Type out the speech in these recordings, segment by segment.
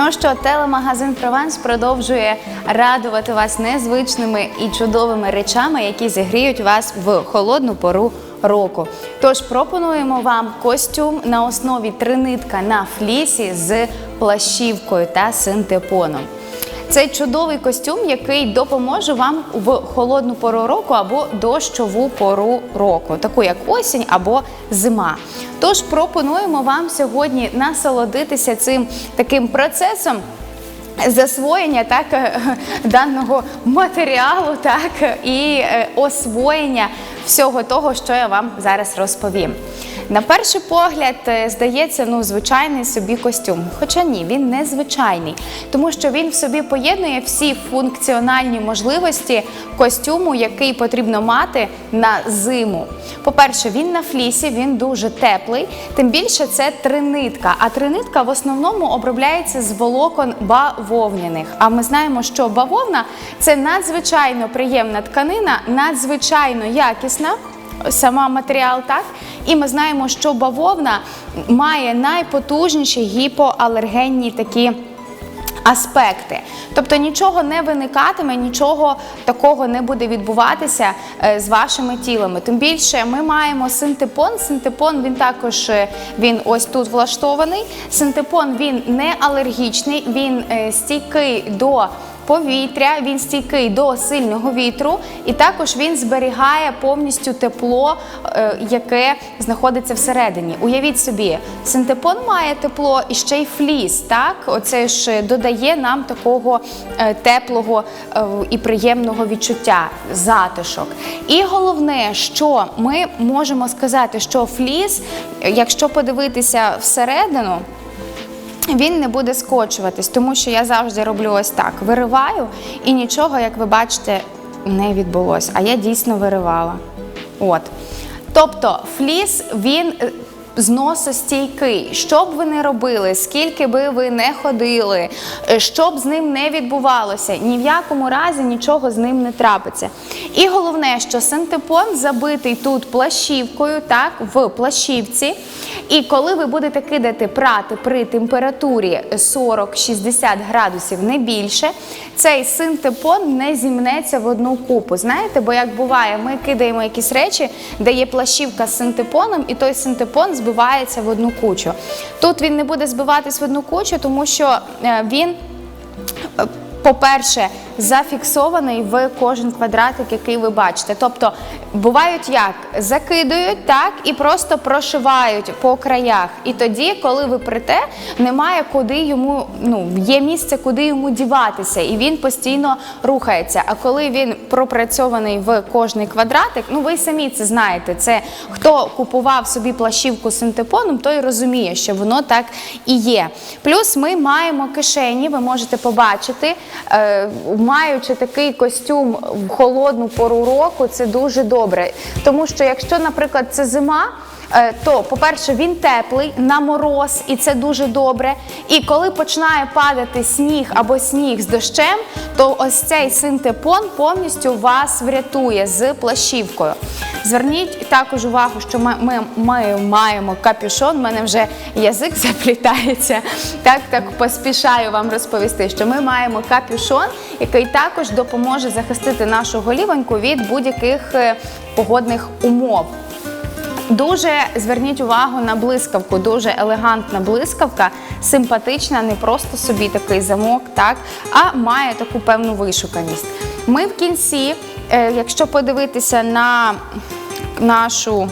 Ну що, телемагазин Прованс продовжує радувати вас незвичними і чудовими речами, які зігріють вас в холодну пору року. Тож пропонуємо вам костюм на основі тринитка на флісі з плащівкою та синтепоном. Це чудовий костюм, який допоможе вам в холодну пору року або дощову пору року, таку як осінь або зима. Тож пропонуємо вам сьогодні насолодитися цим таким процесом. Засвоєння так е, даного матеріалу, так і е, освоєння всього того, що я вам зараз розповім. На перший погляд, е, здається, ну звичайний собі костюм. Хоча ні, він не звичайний, тому що він в собі поєднує всі функціональні можливості костюму, який потрібно мати на зиму. По-перше, він на флісі, він дуже теплий, тим більше це тринитка. А тринитка в основному обробляється з волокон бавовняних. А ми знаємо, що бавовна це надзвичайно приємна тканина, надзвичайно якісна. Сама матеріал, так і ми знаємо, що бавовна має найпотужніші гіпоалергенні такі аспекти. Тобто нічого не виникатиме, нічого такого не буде відбуватися е, з вашими тілами. Тим більше ми маємо синтепон. Синтепон він також е, він ось тут влаштований. Синтепон він не алергічний, він е, стійкий до повітря, він стійкий до сильного вітру, і також він зберігає повністю тепло, е, яке знаходиться всередині. Уявіть собі, синтепон має тепло і ще й фліс. Так, оце ж додає нам такого е, теплого е, і приємного відчуття, затишок. І головне, що ми можемо сказати, що фліс, якщо подивитися всередину. Він не буде скочуватись, тому що я завжди роблю ось так: вириваю, і нічого, як ви бачите, не відбулося. А я дійсно виривала. От. Тобто, фліс він зносостійкий. Що б ви не робили, скільки би ви не ходили, е, що б з ним не відбувалося, ні в якому разі нічого з ним не трапиться. І головне, що синтепон забитий тут плащівкою, так, в плащівці. І коли ви будете кидати прати при температурі 40-60 градусів, не більше, цей синтепон не зімнеться в одну купу. Знаєте, бо як буває, ми кидаємо якісь речі, де є плащівка з синтепоном, і той синтепон збивається в одну кучу. Тут він не буде збиватись в одну кучу, тому що е, він. е, По-перше, зафіксований в кожен квадратик, який ви бачите. Тобто бувають як закидують, так і просто прошивають по краях. І тоді, коли ви прите, немає куди йому, ну є місце, куди йому діватися, і він постійно рухається. А коли він пропрацьований в кожний квадратик, ну ви самі це знаєте. Це хто купував собі плащівку з синтепоном, той розуміє, що воно так і є. Плюс ми маємо кишені, ви можете побачити, е, маючи такий костюм в холодну пору року, це дуже добре. Тому що якщо, наприклад, це зима. е, То, по-перше, він теплий на мороз, і це дуже добре. І коли починає падати сніг або сніг з дощем, то ось цей синтепон повністю вас врятує з плащівкою. Зверніть також увагу, що ми, ми, ми маємо капюшон. У мене вже язик заплітається. Так, так поспішаю вам розповісти, що ми маємо капюшон, який також допоможе захистити нашу голівоньку від будь-яких е, погодних умов. Дуже зверніть увагу на блискавку, дуже елегантна блискавка, симпатична, не просто собі такий замок, так, а має таку певну вишуканість. Ми в кінці, е, якщо подивитися на нашу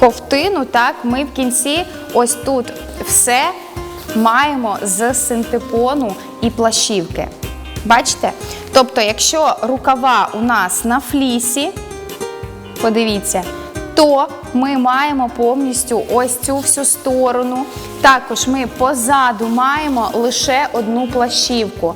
ковтину, так, ми в кінці ось тут все маємо з синтепону і плащівки. Бачите? Тобто, якщо рукава у нас на флісі, подивіться, то ми маємо повністю ось цю всю сторону. Також ми позаду маємо лише одну плащівку.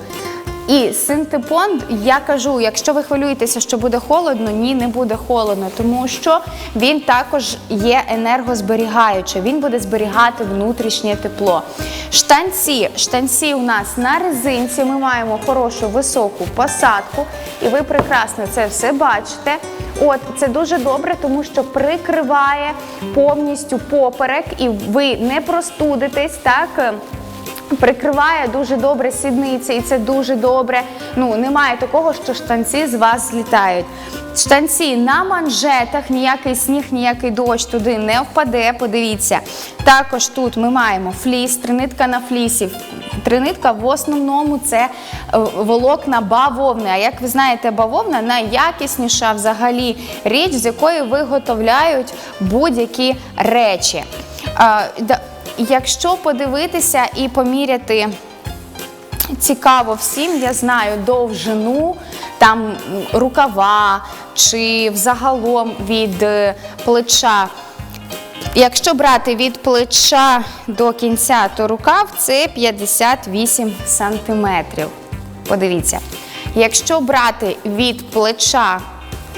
І синтепон, я кажу, якщо ви хвилюєтеся, що буде холодно, ні, не буде холодно, тому що він також є енергозберігаючий, він буде зберігати внутрішнє тепло. Штанці, штанці у нас на резинці, ми маємо хорошу високу посадку, і ви прекрасно це все бачите. От це дуже добре, тому що прикриває повністю поперек, і ви не простудитесь так. Прикриває дуже добре сідниці, і це дуже добре. Ну немає такого, що штанці з вас злітають. Штанці на манжетах, ніякий сніг, ніякий дощ туди не впаде. Подивіться. Також тут ми маємо фліс, тринитка на флісі. Тринитка в основному це е, волокна бавовни. А як ви знаєте, бавовна найякісніша взагалі річ, з якої виготовляють будь-які речі. Якщо подивитися і поміряти цікаво всім, я знаю довжину там рукава чи взагалом від е, плеча. Якщо брати від плеча до кінця, то рукав це 58 сантиметрів. Подивіться. Якщо брати від плеча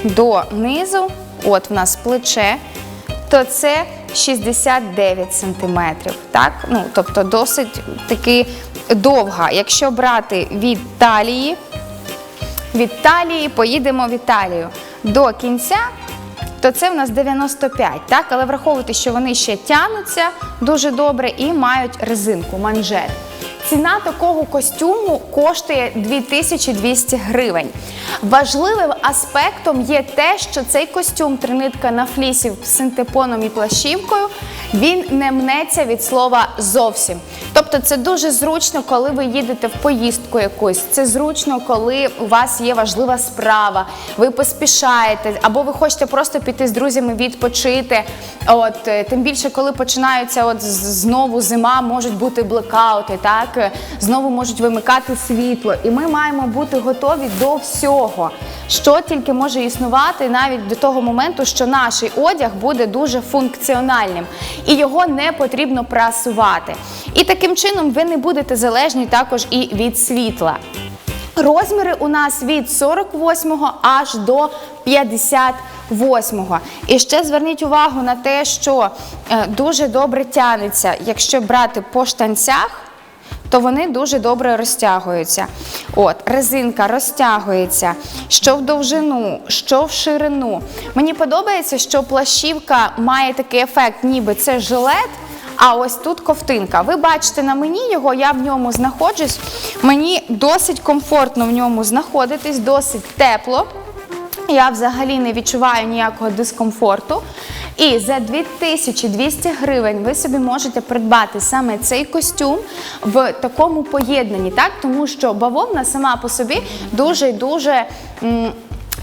до низу, от в нас плече, то це 69 сантиметрів. Так? Ну, тобто досить таки довга. Якщо брати від талії, від талії поїдемо в Італію до кінця, то це в нас 95, так? Але враховуйте, що вони ще тянуться дуже добре і мають резинку, манжет. Ціна такого костюму коштує 2200 гривень. Важливим аспектом є те, що цей костюм тринитка на флісі з синтепоном і плащівкою, він не мнеться від слова зовсім. Тобто це дуже зручно, коли ви їдете в поїздку якусь. Це зручно, коли у вас є важлива справа, ви поспішаєте, або ви хочете просто піти з друзями відпочити. От е, тим більше, коли починаються от знову зима, можуть бути блекаути, так знову можуть вимикати світло, і ми маємо бути готові до всього, що тільки може існувати навіть до того моменту, що наш одяг буде дуже функціональним і його не потрібно прасувати. І таким чином ви не будете залежні також і від світла. Розміри у нас від 48 аж до 58. І ще зверніть увагу на те, що е, дуже добре тянеться, якщо брати по штанцях. То вони дуже добре розтягуються. От, резинка розтягується що в довжину, що в ширину. Мені подобається, що плащівка має такий ефект, ніби це жилет, а ось тут ковтинка. Ви бачите на мені його, я в ньому знаходжусь. Мені досить комфортно в ньому знаходитись, досить тепло. Я взагалі не відчуваю ніякого дискомфорту. І за 2200 гривень ви собі можете придбати саме цей костюм в такому поєднанні, так? Тому що бавовна сама по собі дуже і дуже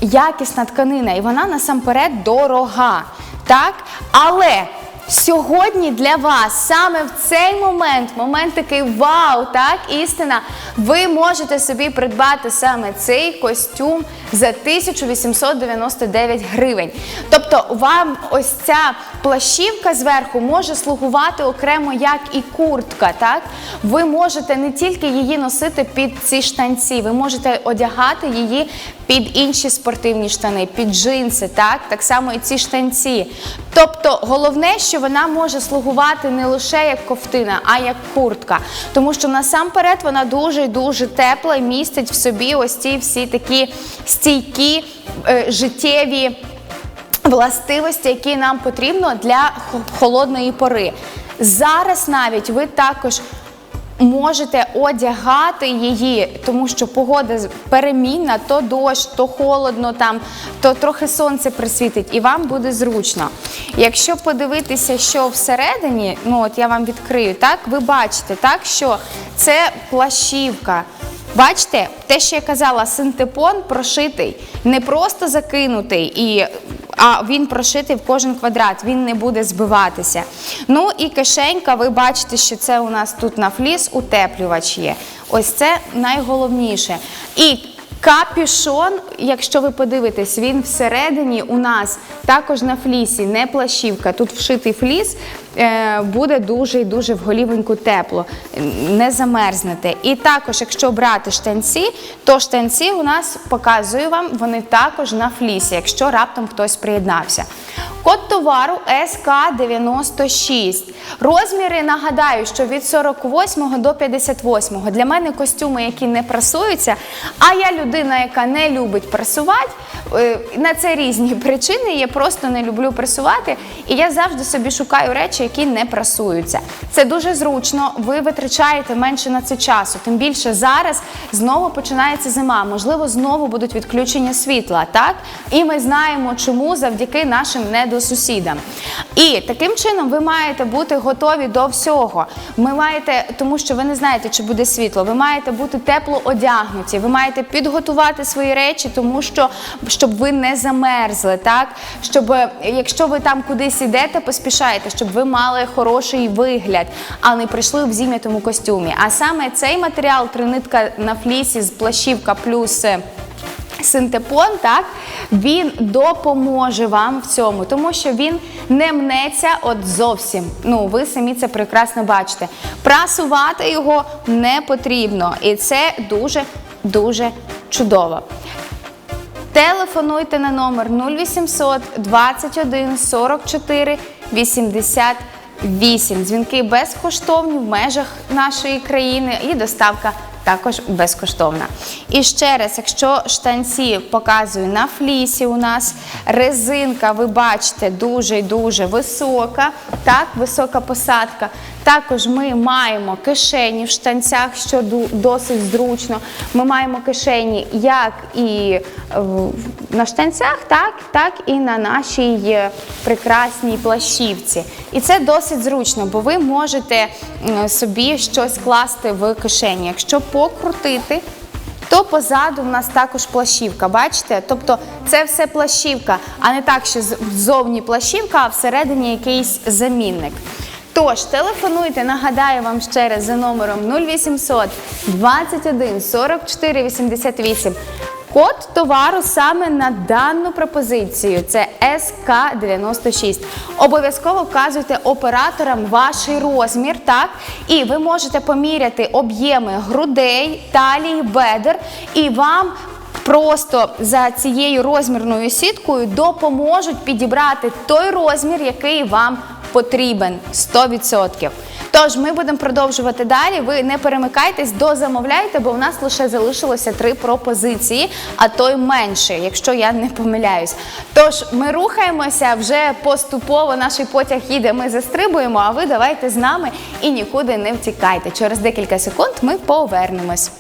якісна тканина, і вона насамперед дорога. Так? Але Сьогодні для вас саме в цей момент, момент такий вау, так, істина, ви можете собі придбати саме цей костюм за 1899 гривень. Тобто вам ось ця плащівка зверху може слугувати окремо як і куртка. Так? Ви можете не тільки її носити під ці штанці, ви можете одягати її під інші спортивні штани, під джинси, так, так само і ці штанці. Тобто головне, що вона може слугувати не лише як ковтина, а як куртка. Тому що насамперед вона дуже і дуже тепла і містить в собі ось ці всі такі стійкі е, життєві властивості, які нам потрібно для холодної пори. Зараз навіть ви також можете одягати її, тому що погода перемінна, то дощ, то холодно, там, то трохи сонце присвітить, і вам буде зручно. Якщо подивитися, що всередині, ну от я вам відкрию, так, ви бачите, так, що це плащівка. Бачите, те, що я казала, синтепон прошитий, не просто закинутий, і, а він прошитий в кожен квадрат, він не буде збиватися. Ну і кишенька, ви бачите, що це у нас тут на фліс утеплювач є. Ось це найголовніше. І Капюшон, якщо ви подивитесь, він всередині у нас також на флісі, не плащівка. Тут вшитий фліс, е, буде дуже і дуже в голівеньку тепло, не замерзнете. І також, якщо брати штанці, то штанці у нас показую вам, вони також на флісі, якщо раптом хтось приєднався. Код товару СК96. Розміри нагадаю, що від 48 до 58. Для мене костюми, які не прасуються. А я людина, яка не любить прасувати. е, На це різні причини. Я просто не люблю прасувати. І я завжди собі шукаю речі, які не прасуються. Це дуже зручно. Ви витрачаєте менше на це часу. Тим більше зараз знову починається зима. Можливо, знову будуть відключення світла. Так і ми знаємо, чому завдяки нашим недосусідам. І таким чином ви маєте бути готові до всього. Ви маєте, тому що ви не знаєте, чи буде світло. Ви маєте бути тепло одягнуті. Ви маєте підготувати свої речі, тому що щоб ви не замерзли, так щоб е, якщо ви там кудись ідете, поспішайте, щоб ви мали хороший вигляд, а не прийшли в зім'ятому костюмі. А саме цей матеріал тринитка на флісі з плащівка плюс. Синтепон, так, він допоможе вам в цьому, тому що він не мнеться от зовсім. Ну, ви самі це прекрасно бачите. Прасувати його не потрібно. І це дуже дуже чудово. Телефонуйте на номер 0800 21 44 88. Дзвінки безкоштовні в межах нашої країни і доставка також безкоштовна. І ще раз, якщо штанці показую на флісі, у нас резинка, ви бачите, дуже дуже висока, так, висока посадка. Також ми маємо кишені в штанцях, що досить зручно. Ми маємо кишені як і на штанцях, так, так і на нашій е, прекрасній плащівці. І це досить зручно, бо ви можете собі щось класти в кишені. Якщо покрутити, то позаду в нас також плащівка. Бачите? Тобто це все плащівка, а не так, що ззовні плащівка, а всередині якийсь замінник. Тож, телефонуйте, нагадаю вам ще раз за номером 0800 21 44 88. Код товару саме на дану пропозицію це СК96. Обов'язково вказуйте операторам ваш розмір, так? І ви можете поміряти об'єми грудей, талії, бедер, і вам просто за цією розмірною сіткою допоможуть підібрати той розмір, який вам потрібен 100%. Тож ми будемо продовжувати далі. Ви не перемикайтесь, дозамовляйте, бо в нас лише залишилося три пропозиції, а то й менше, якщо я не помиляюсь. Тож ми рухаємося вже поступово. Наш потяг їде. Ми застрибуємо. А ви давайте з нами і нікуди не втікайте. Через декілька секунд ми повернемось.